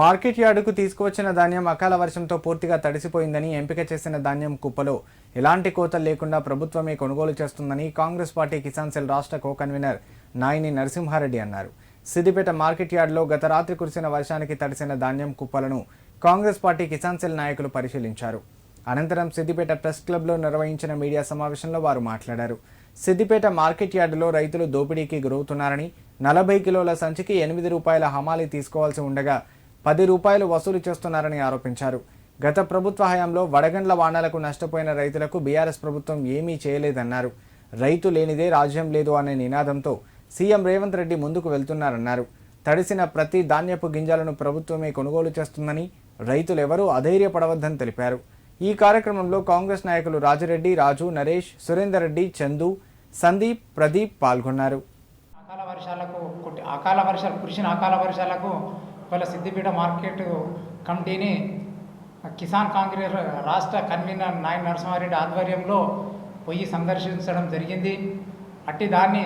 Market యార్డుకు తీసుకువచ్చిన ధాన్యం అకాల వర్షంతో పూర్తిగా తడిసిపోయిందని ఎంపిక చేసిన ధాన్యం కుప్పలో. ఎలాంటి కోతలు లేకుండా ప్రభుత్వమే కొనుగోలు చేస్తుందని కాంగ్రెస్ పార్టీ కిసాన్ సెల్ రాష్ట్ర కో కన్వీనర్ నాయిని నరసింహారెడ్డి అన్నారు. సిద్దిపేట మార్కెట్ యార్డులో గత రాత్రి కురిసిన వర్షానికి తడిసిన ధాన్యం కుప్పలను కాంగ్రెస్ పార్టీ కిసాన్ సెల్ నాయకులు పరిశీలించారు. అనంతరం సిద్దిపేట ప్రెస్ క్లబ్లో నిర్వహించిన మీడియా సమావేశంలో వారు మాట్లాడారు. సిద్దిపేట మార్కెట్ యార్డులో రైతులు దోపిడీకి గురవుతున్నారని నలభై కిలోల సంచికి ఎనిమిది రూపాయల హమాలి తీసుకోవాల్సి ఉండగా పది రూపాయలు వసూలు చేస్తున్నారని ఆరోపించారు. గత ప్రభుత్వ హయాంలో వడగండ్ల వానలకు నష్టపోయిన రైతులకు బీఆర్ఎస్ ప్రభుత్వం ఏమీ చేయలేదన్నారు. రైతు లేనిదే రాజ్యం లేదు అనే నినాదంతో సీఎం రేవంత్ రెడ్డి ముందుకు వెళ్తున్నారన్నారు. తడిసిన ప్రతి ధాన్యపు గింజలను ప్రభుత్వమే కొనుగోలు చేస్తుందని రైతులెవరూ అధైర్యపడవద్దని తెలిపారు. ఈ కార్యక్రమంలో కాంగ్రెస్ నాయకులు రాజిరెడ్డి రాజు నరేష్ సురేందర్ రెడ్డి చందు సందీప్ ప్రదీప్ పాల్గొన్నారు. అకాల వర్షాలకు అకాల వర్షాలు కురిసిన అకాల వర్షాలకు ఇవాళ సిద్దిపేట మార్కెట్ కమిటీని కిసాన్ కాంగ్రెస్ రాష్ట్ర కన్వీనర్ నాయన నరసింహారెడ్డి ఆధ్వర్యంలో పోయి సందర్శించడం జరిగింది. అట్టి దాన్ని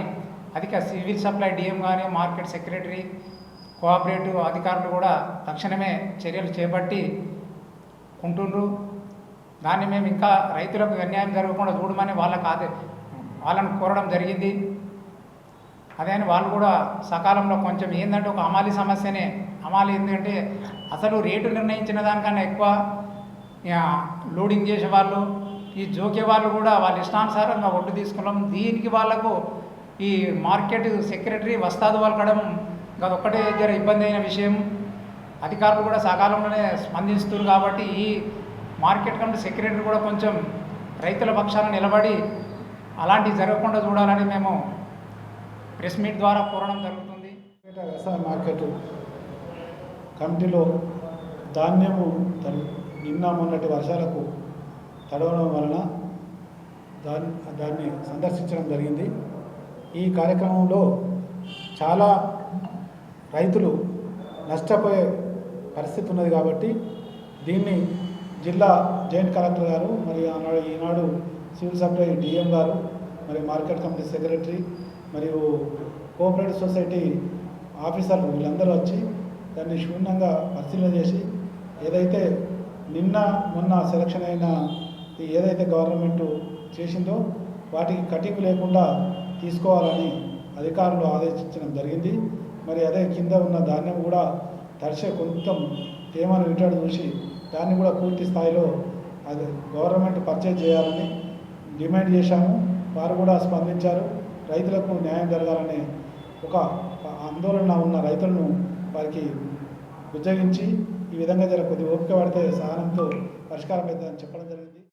అధిక సివిల్ సప్లై డిఎం కానీ మార్కెట్ సెక్రటరీ కోఆపరేటివ్ అధికారులు కూడా తక్షణమే చర్యలు చేపట్టి ఉంటుండ్రు. దాన్ని మేము ఇంకా రైతులకు అన్యాయం జరగకుండా చూడమని వాళ్ళకి ఆదే వాళ్ళని కోరడం జరిగింది. అదే అని వాళ్ళు కూడా సకాలంలో కొంచెం ఏంటంటే ఒక అమాలి సమస్యనే అమాలి ఏంటంటే అసలు రేటు నిర్ణయించిన దానికన్నా ఎక్కువ లోడింగ్ చేసే వాళ్ళు ఈ జోకే వాళ్ళు కూడా వాళ్ళ ఇష్టానుసారంగా ఒడ్డు తీసుకున్నాం. దీనికి వాళ్ళకు ఈ మార్కెట్ సెక్రటరీ వస్తాదు వాళ్ళకడం అదొక్కటే జర ఇబ్బంది అయిన విషయం. అధికారులు కూడా సకాలంలోనే స్పందిస్తున్నారు కాబట్టి ఈ మార్కెట్ కమిటీ సెక్రటరీ కూడా కొంచెం రైతుల పక్షాన నిలబడి అలాంటివి జరగకుండా చూడాలని మేము ప్రెస్ మీట్ ద్వారా కోరడం జరుగుతుంది. వ్యవసాయ మార్కెట్ కమిటీలో ధాన్యము నిన్న మొన్నటి వర్షాలకు తడవడం వలన దాన్ని దాన్ని సందర్శించడం జరిగింది. ఈ కార్యక్రమంలో చాలా రైతులు నష్టపోయే పరిస్థితి ఉన్నది కాబట్టి దీన్ని జిల్లా జాయింట్ కలెక్టర్ గారు మరి ఆనాడు ఈనాడు సివిల్ సప్లై డిఎం గారు మరి మార్కెట్ కమిటీ సెక్రటరీ మరియు కోఆపరేటివ్ సొసైటీ ఆఫీసర్లు వీళ్ళందరూ వచ్చి దాన్ని శూన్యంగా పరిశీలన చేసి ఏదైతే నిన్న మొన్న సెలక్షన్ అయిన ఏదైతే గవర్నమెంట్ చేసిందో వాటికి కటింగ్ లేకుండా తీసుకోవాలని అధికారులు ఆదేశించడం జరిగింది. మరి అదే కింద ఉన్న ధాన్యం కూడా తడిసే కొంచెం తేమను విటాడు చూసి దాన్ని కూడా పూర్తి స్థాయిలో అది గవర్నమెంట్ పర్చేజ్ చేయాలని డిమాండ్ చేశాము. వారు కూడా స్పందించారు. రైతులకు న్యాయం జరగాలనే ఒక ఆందోళన ఉన్న రైతులను వారికి ఉద్యోగించి ఈ విధంగా జర కొద్ది ఓపిక పడితే సహనంతో పరిష్కారం అవుతుందని చెప్పడం జరిగింది.